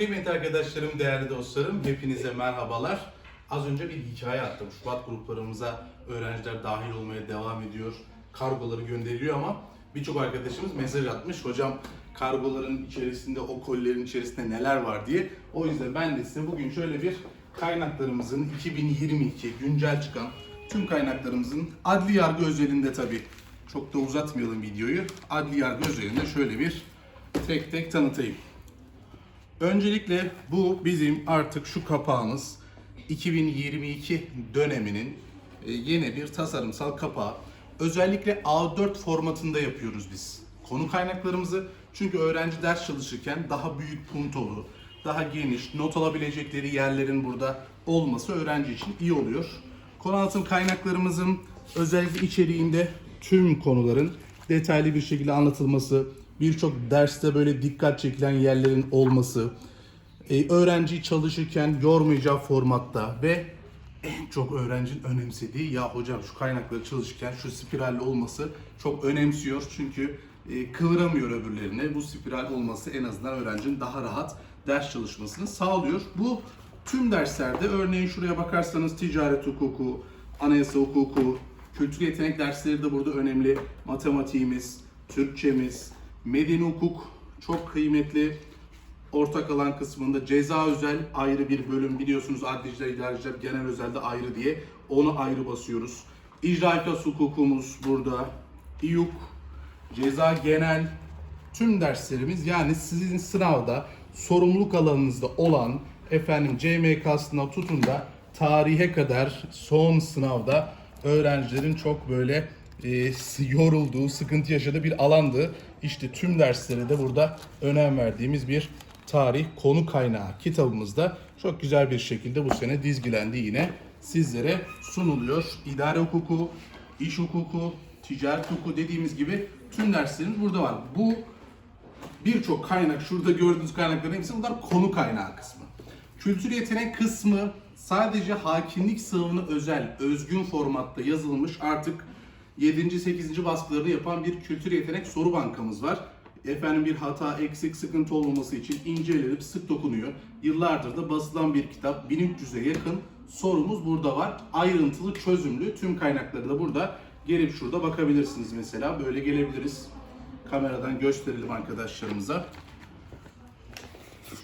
Kıymetli arkadaşlarım, değerli dostlarım, hepinize merhabalar. Az önce bir hikaye attım. Şubat gruplarımıza öğrenciler dahil olmaya devam ediyor. Kargoları gönderiliyor ama birçok arkadaşımız mesaj atmış. Hocam kargoların içerisinde, o kolilerin içerisinde neler var diye. O yüzden ben de size bugün şöyle bir kaynaklarımızın 2022 güncel çıkan tüm kaynaklarımızın adli yargı özelinde tabii çok da uzatmayalım videoyu. Adli yargı özelinde şöyle bir tek tek tanıtayım. Öncelikle bu bizim artık şu kapağımız 2022 döneminin e, yeni bir tasarımsal kapağı. Özellikle A4 formatında yapıyoruz biz konu kaynaklarımızı. Çünkü öğrenci ders çalışırken daha büyük puntolu, daha geniş, not alabilecekleri yerlerin burada olması öğrenci için iyi oluyor. Konu anlatım kaynaklarımızın özellikle içeriğinde tüm konuların detaylı bir şekilde anlatılması, birçok derste böyle dikkat çekilen yerlerin olması, e, öğrenci çalışırken yormayacağı formatta ve en çok öğrencinin önemsediği ya hocam şu kaynakları çalışırken şu spiralli olması çok önemsiyor çünkü e, kıvıramıyor öbürlerine. Bu spiral olması en azından öğrencinin daha rahat ders çalışmasını sağlıyor. Bu tüm derslerde örneğin şuraya bakarsanız ticaret hukuku, anayasa hukuku, kültür yetenek dersleri de burada önemli. Matematiğimiz, Türkçemiz, medeni hukuk çok kıymetli. Ortak alan kısmında ceza özel ayrı bir bölüm biliyorsunuz adliciler, idareciler genel özelde ayrı diye onu ayrı basıyoruz. İcra iflas hukukumuz burada. İYUK, ceza genel tüm derslerimiz yani sizin sınavda sorumluluk alanınızda olan efendim CMK'sına tutun da tarihe kadar son sınavda öğrencilerin çok böyle e, yorulduğu, sıkıntı yaşadığı bir alandı. İşte tüm derslere de burada önem verdiğimiz bir tarih konu kaynağı kitabımızda çok güzel bir şekilde bu sene dizgilendi yine sizlere sunuluyor. İdare hukuku, iş hukuku, ticaret hukuku dediğimiz gibi tüm derslerimiz burada var. Bu birçok kaynak, şurada gördüğünüz kaynakların hepsi bunlar konu kaynağı kısmı. Kültür yetenek kısmı sadece hakimlik sınavına özel, özgün formatta yazılmış artık 7. 8. baskılarını yapan bir kültür yetenek soru bankamız var. Efendim bir hata, eksik, sıkıntı olmaması için incelenip sık dokunuyor. Yıllardır da basılan bir kitap. 1300'e yakın sorumuz burada var. Ayrıntılı, çözümlü. Tüm kaynakları da burada. Gelip şurada bakabilirsiniz mesela. Böyle gelebiliriz. Kameradan gösterelim arkadaşlarımıza.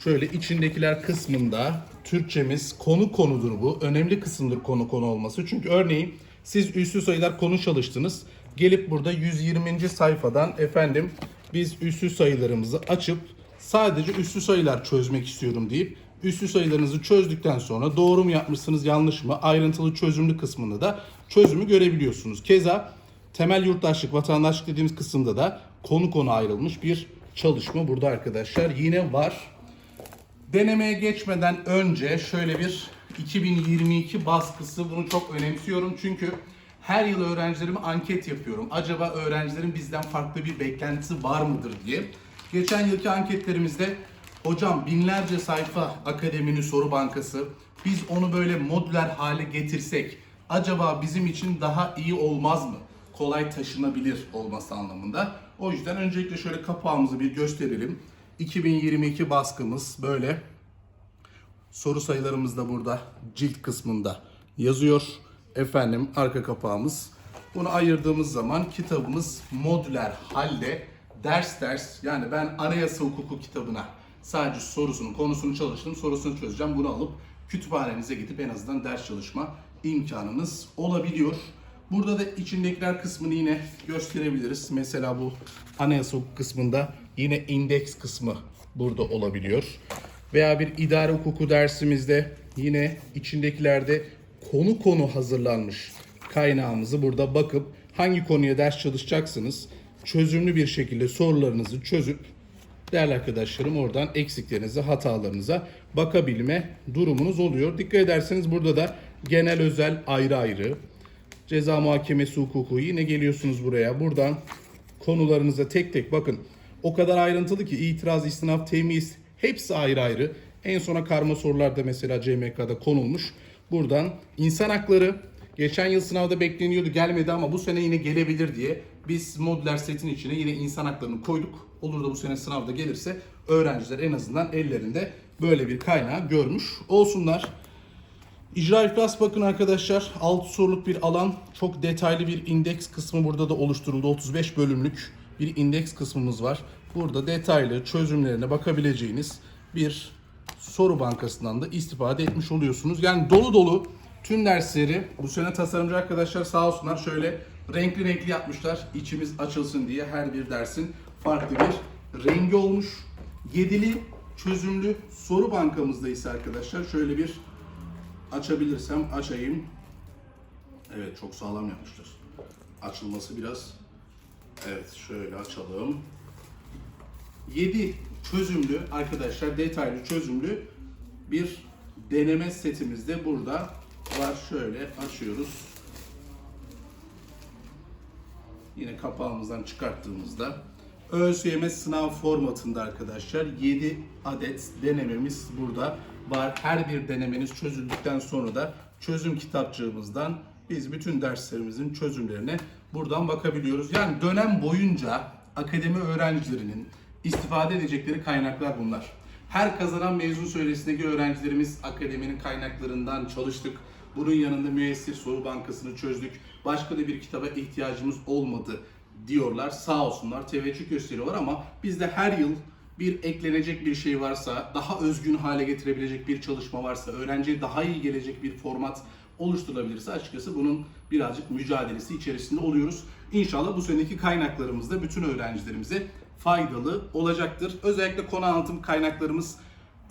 Şöyle içindekiler kısmında Türkçemiz konu konudur bu. Önemli kısımdır konu konu olması. Çünkü örneğin siz üslü sayılar konu çalıştınız. Gelip burada 120. sayfadan efendim biz üslü sayılarımızı açıp sadece üslü sayılar çözmek istiyorum deyip üslü sayılarınızı çözdükten sonra doğru mu yapmışsınız yanlış mı ayrıntılı çözümlü kısmında da çözümü görebiliyorsunuz. Keza temel yurttaşlık, vatandaşlık dediğimiz kısımda da konu konu ayrılmış bir çalışma burada arkadaşlar yine var. Denemeye geçmeden önce şöyle bir 2022 baskısı bunu çok önemsiyorum çünkü her yıl öğrencilerime anket yapıyorum. Acaba öğrencilerin bizden farklı bir beklentisi var mıdır diye. Geçen yılki anketlerimizde hocam binlerce sayfa akademinin soru bankası biz onu böyle modüler hale getirsek acaba bizim için daha iyi olmaz mı? Kolay taşınabilir olması anlamında. O yüzden öncelikle şöyle kapağımızı bir gösterelim. 2022 baskımız böyle. Soru sayılarımız da burada cilt kısmında yazıyor. Efendim arka kapağımız. Bunu ayırdığımız zaman kitabımız modüler halde ders ders yani ben anayasa hukuku kitabına sadece sorusunu konusunu çalıştım sorusunu çözeceğim bunu alıp kütüphanenize gidip en azından ders çalışma imkanınız olabiliyor. Burada da içindekiler kısmını yine gösterebiliriz. Mesela bu anayasa hukuk kısmında yine indeks kısmı burada olabiliyor. Veya bir idare hukuku dersimizde yine içindekilerde konu konu hazırlanmış kaynağımızı burada bakıp hangi konuya ders çalışacaksınız çözümlü bir şekilde sorularınızı çözüp değerli arkadaşlarım oradan eksiklerinize, hatalarınıza bakabilme durumunuz oluyor. Dikkat ederseniz burada da genel özel ayrı ayrı, ceza muhakemesi hukuku yine geliyorsunuz buraya. Buradan konularınıza tek tek bakın. O kadar ayrıntılı ki itiraz, istinaf, temiz hepsi ayrı ayrı. En sona karma sorularda mesela CMK'da konulmuş. Buradan insan hakları geçen yıl sınavda bekleniyordu gelmedi ama bu sene yine gelebilir diye biz modüler setin içine yine insan haklarını koyduk. Olur da bu sene sınavda gelirse öğrenciler en azından ellerinde böyle bir kaynağı görmüş olsunlar. İcra iflas bakın arkadaşlar 6 soruluk bir alan çok detaylı bir indeks kısmı burada da oluşturuldu 35 bölümlük bir indeks kısmımız var. Burada detaylı çözümlerine bakabileceğiniz bir soru bankasından da istifade etmiş oluyorsunuz. Yani dolu dolu tüm dersleri bu sene tasarımcı arkadaşlar sağ olsunlar şöyle renkli renkli yapmışlar. İçimiz açılsın diye her bir dersin farklı bir rengi olmuş. Yedili çözümlü soru bankamızda ise arkadaşlar şöyle bir açabilirsem açayım. Evet çok sağlam yapmışlar. Açılması biraz Evet şöyle açalım. 7 çözümlü arkadaşlar detaylı çözümlü bir deneme setimiz de burada var. Şöyle açıyoruz. Yine kapağımızdan çıkarttığımızda ÖSYM sınav formatında arkadaşlar 7 adet denememiz burada var. Her bir denemeniz çözüldükten sonra da çözüm kitapçığımızdan biz bütün derslerimizin çözümlerine buradan bakabiliyoruz. Yani dönem boyunca akademi öğrencilerinin istifade edecekleri kaynaklar bunlar. Her kazanan mezun söyleşisindeki öğrencilerimiz akademinin kaynaklarından çalıştık. Bunun yanında müessir soru bankasını çözdük. Başka da bir kitaba ihtiyacımız olmadı diyorlar. Sağ olsunlar teveccüh gösteriyorlar ama bizde her yıl bir eklenecek bir şey varsa, daha özgün hale getirebilecek bir çalışma varsa, öğrenciye daha iyi gelecek bir format oluşturulabilirse açıkçası bunun birazcık mücadelesi içerisinde oluyoruz. İnşallah bu seneki kaynaklarımız da bütün öğrencilerimize faydalı olacaktır. Özellikle konu anlatım kaynaklarımız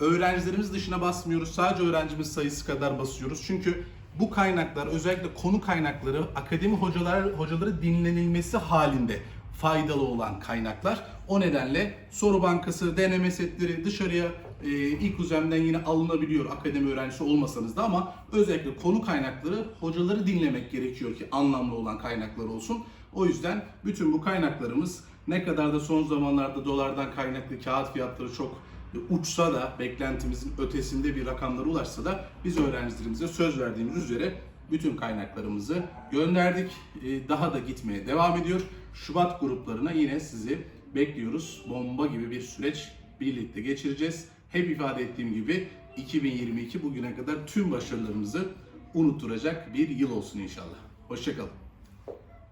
öğrencilerimiz dışına basmıyoruz. Sadece öğrencimiz sayısı kadar basıyoruz. Çünkü bu kaynaklar özellikle konu kaynakları akademi hocalar hocaları dinlenilmesi halinde faydalı olan kaynaklar. O nedenle soru bankası, deneme setleri dışarıya e, ilk uzemden yine alınabiliyor akademi öğrencisi olmasanız da ama özellikle konu kaynakları hocaları dinlemek gerekiyor ki anlamlı olan kaynaklar olsun. O yüzden bütün bu kaynaklarımız ne kadar da son zamanlarda dolardan kaynaklı kağıt fiyatları çok uçsa da beklentimizin ötesinde bir rakamlara ulaşsa da biz öğrencilerimize söz verdiğimiz üzere bütün kaynaklarımızı gönderdik. Ee, Daha da gitmeye devam ediyor. Şubat gruplarına yine sizi bekliyoruz. Bomba gibi bir süreç birlikte geçireceğiz. Hep ifade ettiğim gibi 2022 bugüne kadar tüm başarılarımızı unutturacak bir yıl olsun inşallah. Hoşçakalın.